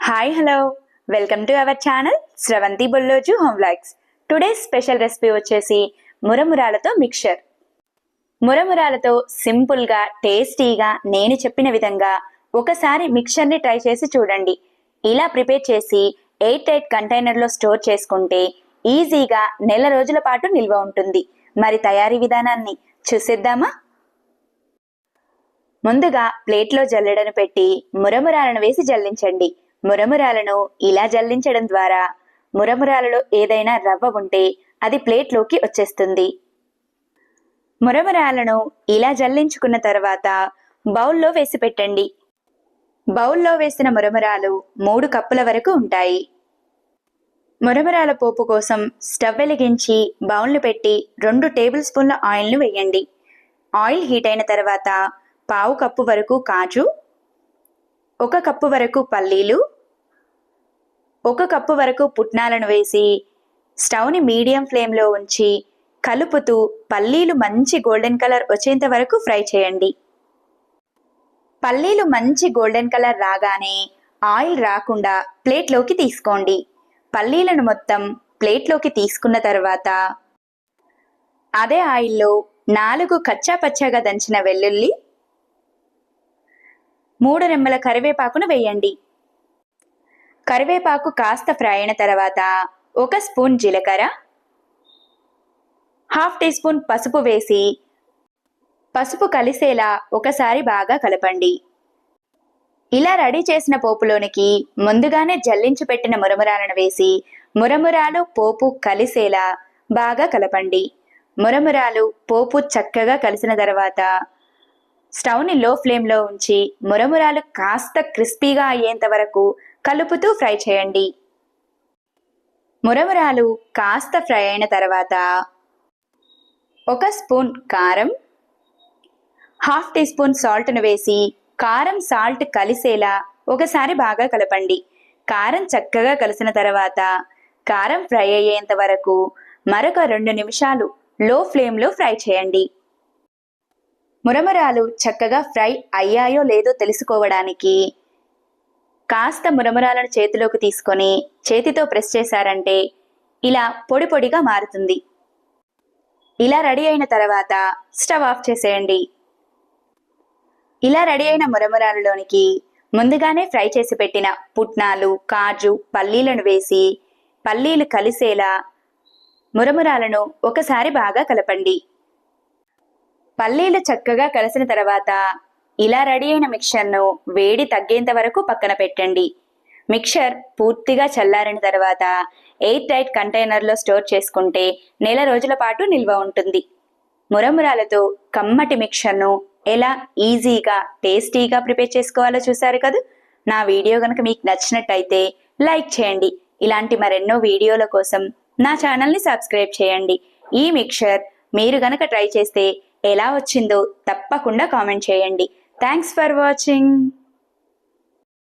Hi hello welcome to our channel Sravanthi Bolloju home vlogs today special recipe వచ్చేసి మురమురాలతో mixture మురమురాలతో సింపుల్గా టేస్టీగా నేను చెప్పిన విధంగా ఒకసారి మిక్చర్ని ట్రై చేసి చూడండి. ఇలా ప్రిపేర్ చేసి ఎయిట్ టైట్ కంటైనర్లో స్టోర్ చేసుకుంటే ఈజీగా నెల రోజుల పాటు నిల్వ ఉంటుంది. మరి తయారీ విధానాన్ని చూసేద్దామా? ముందుగా ప్లేట్లో జల్లెడను పెట్టి మురమురాలను వేసి జల్లించండి. మురమురాలను ఇలా జల్లించడం ద్వారా మురమురాలలో ఏదైనా రవ్వ ఉంటే అది ప్లేట్లోకి వచ్చేస్తుంది. మురమురాలను ఇలా జల్లించుకున్న తర్వాత బౌల్లో వేసి పెట్టండి. బౌల్లో వేసిన మురమురాలు మూడు కప్పుల వరకు ఉంటాయి. మురమురాల పోపు కోసం స్టవ్ వెలిగించి బౌల్ను పెట్టి రెండు టేబుల్ స్పూన్ల ఆయిల్ను వేయండి. ఆయిల్ హీట్ అయిన తర్వాత పావు కప్పు వరకు కాజు ఒక కప్పు వరకు పల్లీలు ఒక కప్పు వరకు పుట్నాలను వేసి స్టవ్ని మీడియం ఫ్లేమ్లో ఉంచి కలుపుతూ పల్లీలు మంచి గోల్డెన్ కలర్ వచ్చేంత వరకు ఫ్రై చేయండి. పల్లీలు మంచి గోల్డెన్ కలర్ రాగానే ఆయిల్ రాకుండా ప్లేట్లోకి తీసుకోండి. పల్లీలను మొత్తం ప్లేట్లోకి తీసుకున్న తర్వాత అదే ఆయిల్లో నాలుగు కచ్చాపచ్చాగా దంచిన వెల్లుల్లి మూడు రెమ్మల కరివేపాకును వేయండి. కరివేపాకు కాస్త ఫ్రై అయిన తర్వాత ఒక స్పూన్ జీలకర్ర హాఫ్ టీ స్పూన్ పసుపు వేసి పసుపు కలిసేలా ఒకసారి బాగా కలపండి. ఇలా రెడీ చేసిన పోపులోనికి ముందుగానే జల్లించి పెట్టిన మురమురాలను వేసి మురమురాలు పోపు కలిసేలా బాగా కలపండి. మురమురాలు పోపు చక్కగా కలిసిన తర్వాత స్టవ్ని లో ఫ్లేమ్లో ఉంచి మురమురాలు కాస్త క్రిస్పీగా అయ్యేంత వరకు కలుపుతూ ఫ్రై చేయండి. మురమురాలు కాస్త ఫ్రై అయిన తర్వాత ఒక స్పూన్ కారం హాఫ్ టీ స్పూన్ సాల్ట్ను వేసి కారం సాల్ట్ కలిసేలా ఒకసారి బాగా కలపండి. కారం చక్కగా కలిసిన తర్వాత కారం ఫ్రై అయ్యేంత వరకు మరొక రెండు నిమిషాలు లో ఫ్లేమ్లో ఫ్రై చేయండి. మురమరాలు చక్కగా ఫ్రై అయ్యాయో లేదో తెలుసుకోవడానికి. కాస్త మురమురాలను చేతిలోకి తీసుకొని చేతితో ప్రెస్ చేశారంటే ఇలా పొడి పొడిగా మారుతుంది. ఇలా రెడీ అయిన తర్వాత స్టవ్ ఆఫ్ చేసేయండి. ఇలా రెడీ అయిన మురమురాలలోనికి ముందుగానే ఫ్రై చేసి పెట్టిన పుట్నాలు కాజు పల్లీలను వేసి పల్లీలు కలిసేలా మురమురాలను ఒకసారి బాగా కలపండి. పల్లీలు చక్కగా కలిసిన తర్వాత ఇలా రెడీ అయిన మిక్చర్ను వేడి తగ్గేంత వరకు పక్కన పెట్టండి. మిక్చర్ పూర్తిగా చల్లారిన తర్వాత ఎయిర్ టైట్ కంటైనర్లో స్టోర్ చేసుకుంటే నెల రోజుల పాటు నిల్వ ఉంటుంది. మురమురాలతో కమ్మటి మిక్చర్ను ఎలా ఈజీగా టేస్టీగా ప్రిపేర్ చేసుకోవాలో చూసారు కదా? నా వీడియో కనుక మీకు నచ్చినట్టయితే లైక్ చేయండి. ఇలాంటి మరెన్నో వీడియోల కోసం నా ఛానల్ని సబ్స్క్రైబ్ చేయండి. ఈ మిక్చర్ మీరు గనక ట్రై చేస్తే ఎలా వచ్చిందో తప్పకుండా కామెంట్ చేయండి. Thanks for watching